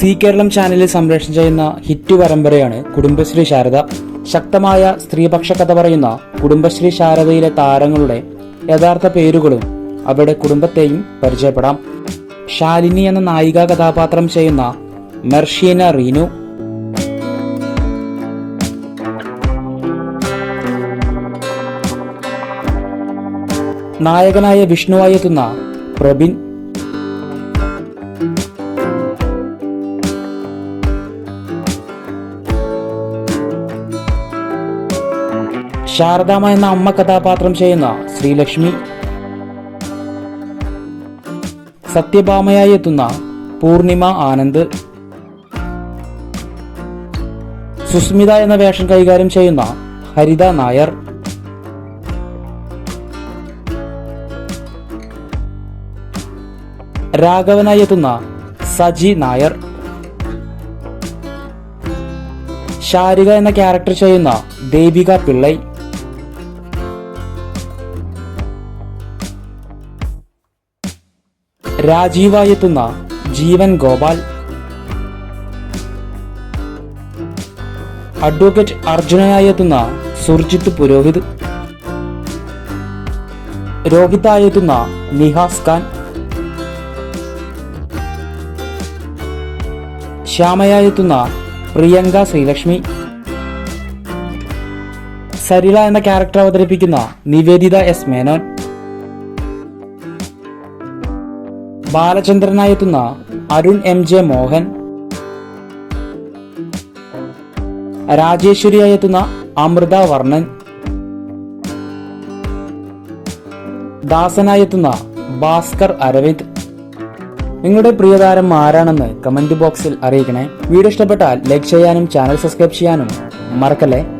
C Keralam ചാനലിൽ സംപ്രേഷണം ചെയ്യുന്ന ഹിറ്റ് പരമ്പരയാണ് കുടുംബശ്രീ ശാരദ. ശക്തമായ സ്ത്രീപക്ഷ കഥ പറയുന്ന കുടുംബശ്രീ ശാരദയിലെ താരങ്ങളുടെ യഥാർത്ഥ പേരുകളും അവരുടെ കുടുംബത്തെയും പരിചയപ്പെടാം. ശാലിനി എന്ന നായിക കഥാപാത്രം ചെയ്യുന്ന മെർഷീന റീനു. നായകനായ വിഷ്ണുവായി എത്തുന്ന പ്രബിൻ. ശാരദാമ എന്ന അമ്മ കഥാപാത്രം ചെയ്യുന്ന ശ്രീലക്ഷ്മി സത്യഭാമയായി എത്തുന്ന പൂർണിമ ആനന്ദ് സുസ്മിത എന്ന വേഷം കൈകാര്യം ചെയ്യുന്ന ഹരിത നായർ രാഘവനായി എത്തുന്ന സജി നായർ ശാരിക എന്ന ക്യാരക്ടർ ചെയ്യുന്ന ദേവിക പിള്ളൈ രാജീവായി എത്തുന്ന ജീവൻ ഗോപാൽ. അഡ്വക്കേറ്റ് അർജുനനായി എത്തുന്ന സുർജിത്ത് പുരോഹിത്. രോഹിതായി എത്തുന്ന നിഹാസ് ഖാൻ. ശ്യാമയായി എത്തുന്ന പ്രിയങ്ക ശ്രീലക്ഷ്മി. സരില എന്ന ക്യാരക്ടർ അവതരിപ്പിക്കുന്ന നിവേദിത എസ് മേനോൻ. ബാലചന്ദ്രനായി എത്തുന്ന അരുൺ എം ജെ മോഹൻ. രാജേശ്വരിയായി എത്തുന്ന അമൃത വർണൻ. ദാസനായി എത്തുന്ന ഭാസ്കർ അരവിന്ദ്. നിങ്ങളുടെ പ്രിയതാരം ആരാണെന്ന് കമന്റ് ബോക്സിൽ അറിയിക്കണേ. വീഡിയോ ഇഷ്ടപ്പെട്ടാൽ ലൈക്ക് ചെയ്യാനും ചാനൽ സബ്സ്ക്രൈബ് ചെയ്യാനും മറക്കല്ലേ?